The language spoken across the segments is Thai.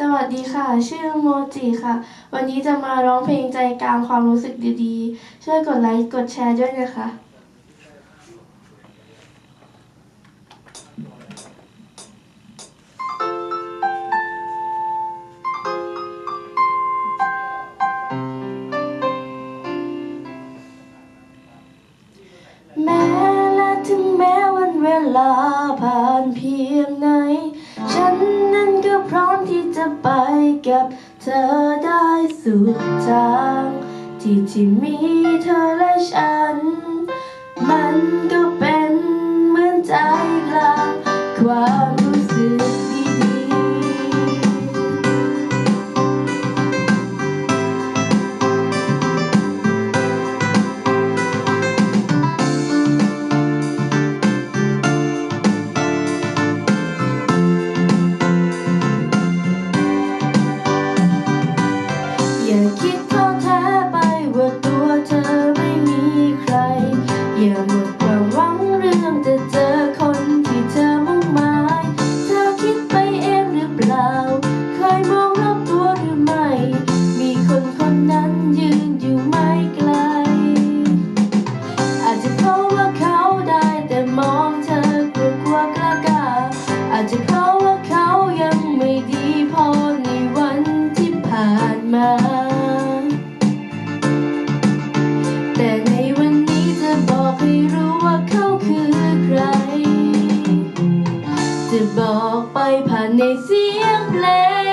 สวัสดีค่ะ ชื่อโมจิค่ะ วันนี้จะมาร้องเพลงใจกลางความรู้สึกดีๆ ช่วยกดไลค์ กดแชร์ด้วยนะคะ แม้และถึงแม้วันเวลาผ่านเพียงไหน ฉันนั้นก็พร้อมที่ ไปกับเธอได้สุดทาง ที่ที่มีเธอและฉัน มันก็เป็นเหมือนใจกลางความ แต่ในวันนี้จะบอกให้รู้ว่าเขาคือใคร จะบอกไปผ่านในเสียงเพลง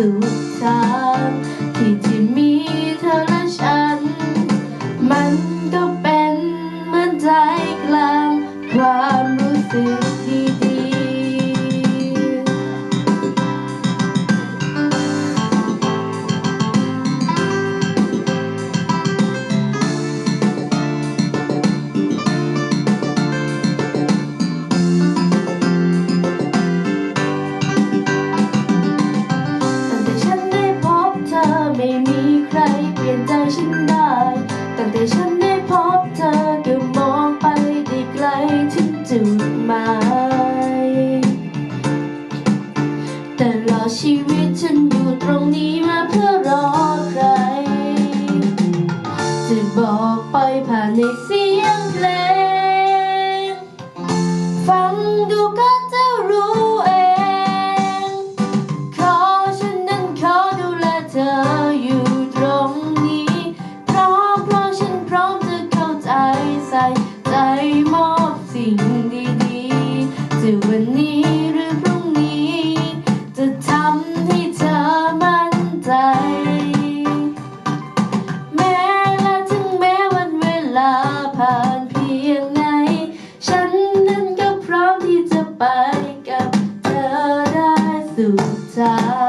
dịu dàng thì chỉ ตั้งแต่ฉันได้พบเธอก็มองไปได้ไกลถึงจุดหมายแต่รอชีวิตฉันอยู่ตรงนี้มา through time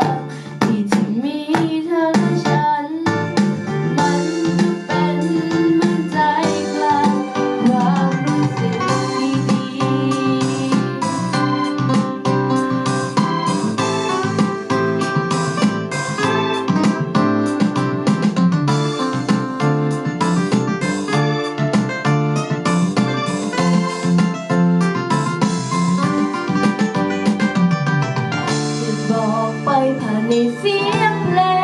ผ่านในเสียงเพลง